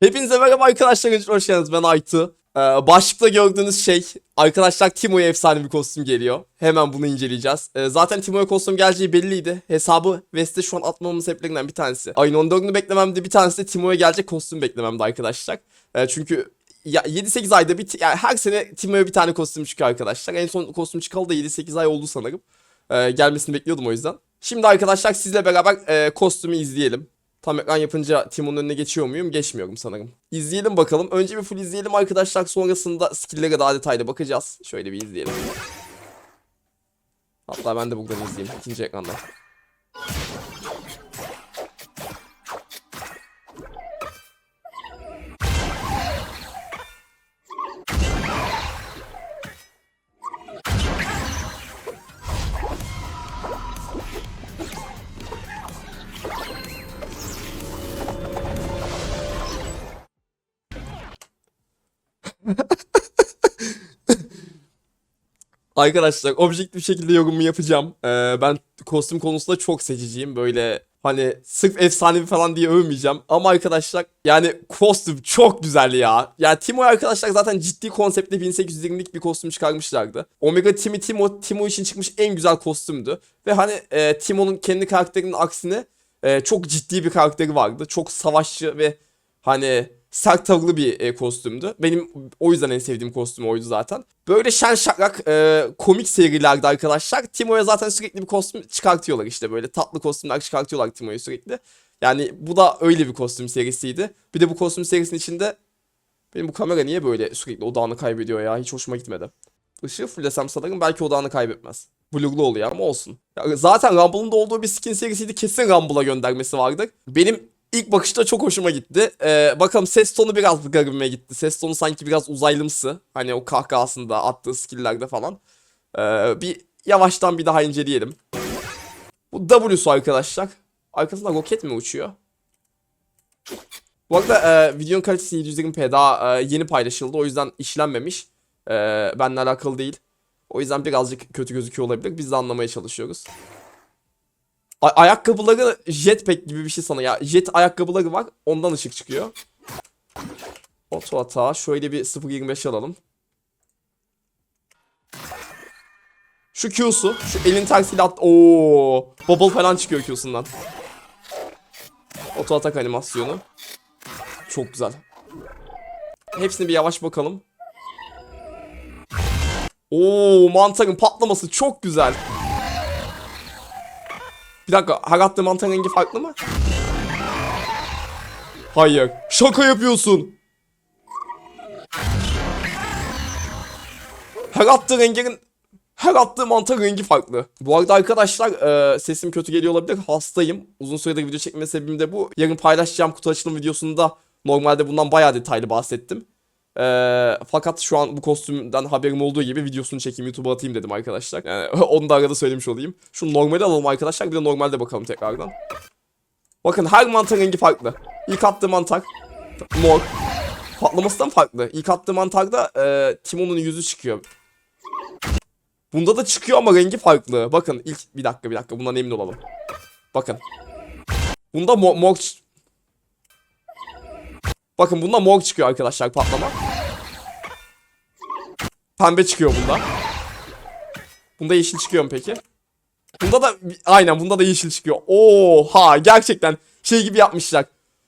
Hepinize merhaba arkadaşlar. Hoş geldiniz. Ben Aytu. Ee, başlıkta gördüğünüz şey arkadaşlar Timo'ya efsane bir kostüm geliyor. Hemen bunu inceleyeceğiz. Ee, zaten Timo'ya kostüm geleceği belliydi. Hesabı West'te şu an atmamın sebeplerinden bir tanesi. Ayın 14'ünü beklememdi. Bir tanesi de Timo'ya gelecek kostüm beklememdi arkadaşlar. Ee, çünkü ya 7-8 ayda bir yani her sene Timo'ya bir tane kostüm çıkıyor arkadaşlar. En son kostüm çıkalı da 7-8 ay oldu sanırım. Ee, gelmesini bekliyordum o yüzden. Şimdi arkadaşlar sizle beraber e, kostümü izleyelim. Tam ekran yapınca Timon'un önüne geçiyor muyum? Geçmiyorum sanırım. İzleyelim bakalım. Önce bir full izleyelim arkadaşlar. Sonrasında skill'lere daha detaylı bakacağız. Şöyle bir izleyelim. Hatta ben de buradan izleyeyim. ikinci ekranda. Arkadaşlar objektif şekilde yorumumu yapacağım. Ee, ben kostüm konusunda çok seçiciyim. Böyle hani sırf efsanevi falan diye övmeyeceğim. Ama arkadaşlar yani kostüm çok güzel ya. Yani Timo arkadaşlar zaten ciddi konseptle 1820'lik bir kostüm çıkarmışlardı. Omega Timi Timo, Timo için çıkmış en güzel kostümdü. Ve hani e, Timo'nun kendi karakterinin aksine e, çok ciddi bir karakteri vardı. Çok savaşçı ve hani sert tavırlı bir e, kostümdü. Benim o yüzden en sevdiğim kostüm oydu zaten. Böyle şen şakrak e, komik serilerde arkadaşlar Timo'ya zaten sürekli bir kostüm çıkartıyorlar işte böyle tatlı kostümler çıkartıyorlar Timo'ya sürekli. Yani bu da öyle bir kostüm serisiydi. Bir de bu kostüm serisinin içinde benim bu kamera niye böyle sürekli odağını kaybediyor ya hiç hoşuma gitmedi. Işığı fullesem sanırım belki odağını kaybetmez. Blurlu oluyor ama olsun. Ya zaten Rumble'ın da olduğu bir skin serisiydi kesin Rumble'a göndermesi vardır. Benim ilk bakışta çok hoşuma gitti. Ee, bakalım ses tonu biraz garibime gitti. Ses tonu sanki biraz uzaylımsı. Hani o kahkahasında attığı skill'lerde falan. Ee, bir yavaştan bir daha inceleyelim. Bu W'su arkadaşlar. Arkasında roket mi uçuyor? Bu arada e, videonun kalitesi 720p daha e, yeni paylaşıldı. O yüzden işlenmemiş. E, benimle alakalı değil. O yüzden birazcık kötü gözüküyor olabilir. Biz de anlamaya çalışıyoruz. Ayakkabıları jetpack gibi bir şey sana ya. Jet ayakkabıları var. Ondan ışık çıkıyor. Oto hata. Şöyle bir 0.25 alalım. Şu Q'su. Şu elin tersiyle at. Oo, Bubble falan çıkıyor Q'sundan. Oto atak animasyonu. Çok güzel. Hepsini bir yavaş bakalım. Oo, mantarın patlaması çok güzel. Bir dakika her attığı mantarın rengi farklı mı? Hayır. Şaka yapıyorsun. Her attığı rengin her attığı mantar rengi farklı. Bu arada arkadaşlar e, sesim kötü geliyor olabilir. Hastayım. Uzun süredir video çekme sebebim de bu. Yarın paylaşacağım kutu açılım videosunda normalde bundan bayağı detaylı bahsettim. E, fakat şu an bu kostümden haberim olduğu gibi videosunu çekeyim YouTube'a atayım dedim arkadaşlar. Yani onu da arada söylemiş olayım. Şu normali alalım arkadaşlar bir de normalde bakalım tekrardan. Bakın her mantar rengi farklı. İlk attığı mantar mor. Patlamasından farklı. İlk attığı mantarda e, Timon'un yüzü çıkıyor. Bunda da çıkıyor ama rengi farklı. Bakın ilk bir dakika bir dakika bundan emin olalım. Bakın. Bunda mor, mor Bakın bunda mor çıkıyor arkadaşlar patlama. Pembe çıkıyor bunda. Bunda yeşil çıkıyor mu peki? Bunda da aynen bunda da yeşil çıkıyor. Oha gerçekten şey gibi yapmışlar.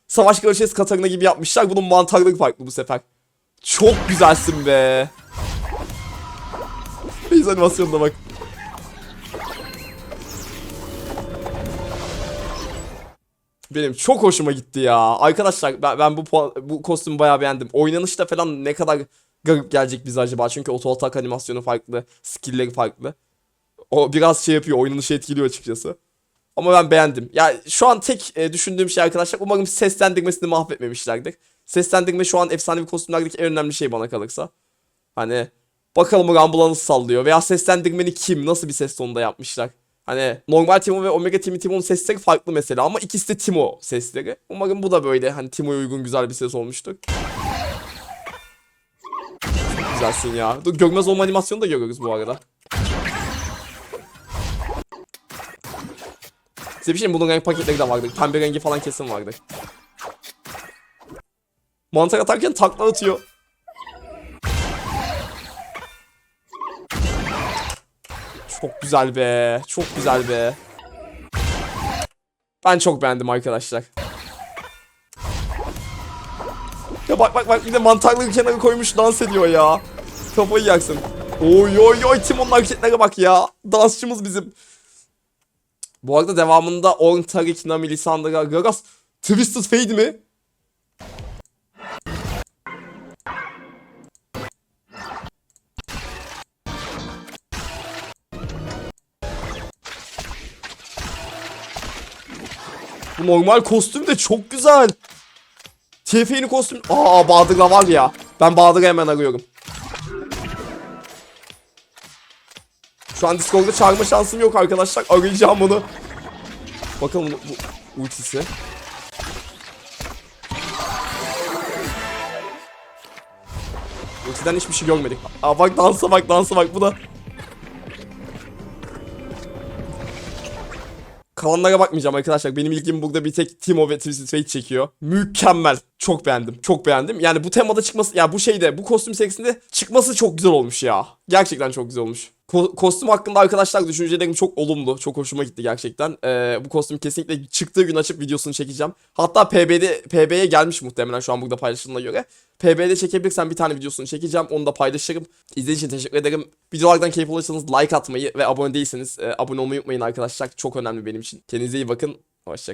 Savaş Kraliçesi Katarina gibi yapmışlar. Bunun mantarları farklı bu sefer. Çok güzelsin be. Beyz animasyonuna bak. Benim çok hoşuma gitti ya. Arkadaşlar ben, ben bu bu kostümü bayağı beğendim. Oynanışta falan ne kadar garip gelecek bize acaba? Çünkü auto atak animasyonu farklı, skill'leri farklı. O biraz şey yapıyor, oynanışı etkiliyor açıkçası. Ama ben beğendim. Ya şu an tek e, düşündüğüm şey arkadaşlar umarım seslendirmesini mahvetmemişlerdir. Seslendirme şu an efsanevi kostümlerdeki en önemli şey bana kalırsa. Hani bakalım Rumble'a nasıl sallıyor veya seslendirmeni kim, nasıl bir ses tonunda yapmışlar. Hani normal Timo ve Omega Timi Timo'nun sesleri farklı mesela ama ikisi de Timo sesleri. Umarım bu da böyle hani Timo'ya uygun güzel bir ses olmuştur. Güzelsin ya. Dur görmez olma animasyonu da görürüz bu arada. Size bir şey mi? Bunun renk paketleri de vardır. Pembe rengi falan kesin vardır. Mantar atarken takla atıyor. Çok güzel be. Çok güzel be. Ben çok beğendim arkadaşlar. Bak bak bak bir de mantarları kenara koymuş dans ediyor ya. Kafayı yaksın. Oy oy oy Timon'un hareketlere bak ya. Dansçımız bizim. Bu arada devamında Orn, Tarik, Nami, Lissandra, Gragas, Twisted Fate mi? Bu normal kostüm de çok güzel. TF'nin kostüm... Aa Bahadır'la var ya. Ben Bahadır'ı hemen arıyorum. Şu an Discord'da çağırma şansım yok arkadaşlar. Arayacağım onu. Bakalım bu, bu ultisi. Ultiden hiçbir şey görmedik. Aa bak dansa bak dansa bak bu da. Kalanlara bakmayacağım arkadaşlar. Benim ilgim burada bir tek Timo ve Twisted Fate çekiyor. Mükemmel. Çok beğendim. Çok beğendim. Yani bu temada çıkması ya bu şeyde bu kostüm serisinde çıkması çok güzel olmuş ya. Gerçekten çok güzel olmuş. Ko- kostüm hakkında arkadaşlar düşüncelerim çok olumlu. Çok hoşuma gitti gerçekten. Ee, bu kostüm kesinlikle çıktığı gün açıp videosunu çekeceğim. Hatta PB'de PB'ye gelmiş muhtemelen şu an burada paylaşıldığına göre. PB'de çekebilirsem bir tane videosunu çekeceğim. Onu da paylaşırım. İzlediğiniz için teşekkür ederim. Videolardan keyif alırsanız like atmayı ve abone değilseniz e, abone olmayı unutmayın arkadaşlar. Çok önemli benim için. Kendinize iyi bakın. Hoşçakalın.